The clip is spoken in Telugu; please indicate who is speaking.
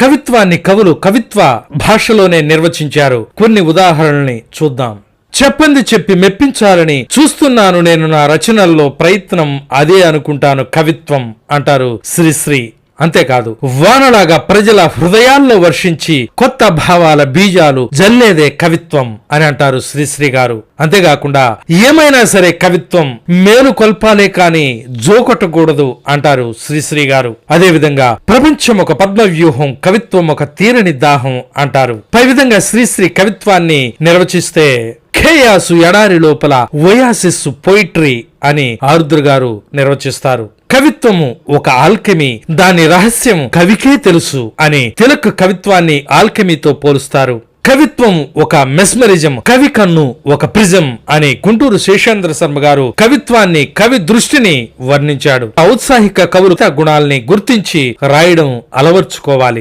Speaker 1: కవిత్వాన్ని కవులు కవిత్వ భాషలోనే నిర్వచించారు. కొన్ని ఉదాహరణల్ని చూద్దాం. చెప్పంది చెప్పి మెప్పించాలని చూస్తున్నాను నేను నా రచనల్లో ప్రయత్నం అదే అనుకుంటాను కవిత్వం అంటారు శ్రీశ్రీ అంతేకాదు వానలాగా ప్రజల హృదయాల్లో వర్షించి కొత్త భావాల బీజాలు జల్లేదే కవిత్వం అని అంటారు శ్రీశ్రీ గారు. అంతేకాకుండా ఏమైనా సరే కవిత్వం మేలు కొల్పాలే కాని జోకొట్టకూడదు అంటారు శ్రీశ్రీ గారు. అదేవిధంగా ప్రపంచం ఒక పద్మ వ్యూహం కవిత్వం ఒక తీరని దాహం అంటారు. పై విధంగా శ్రీశ్రీ కవిత్వాన్ని నిర్వచిస్తే ఖేయాసు ఎడారి లోపల ఒయాసిస్ పోయిట్రీ అని ఆరుద్ర గారు నిర్వచిస్తారు. కవిత్వము ఒక ఆల్కెమీ. దాని రహస్యం కవికే తెలుసు అని తిలక్ కవిత్వాన్ని ఆల్కెమీతో పోలుస్తారు. కవిత్వం ఒక మెస్మరిజం కవి కన్ను ఒక ప్రిజం అని గుంటూరు శేషేంద్ర శర్మ గారు కవిత్వాన్ని కవి దృష్టిని వర్ణించాడు. ఔత్సాహిక కవులు గుణాల్ని గుర్తించి రాయడం అలవర్చుకోవాలి.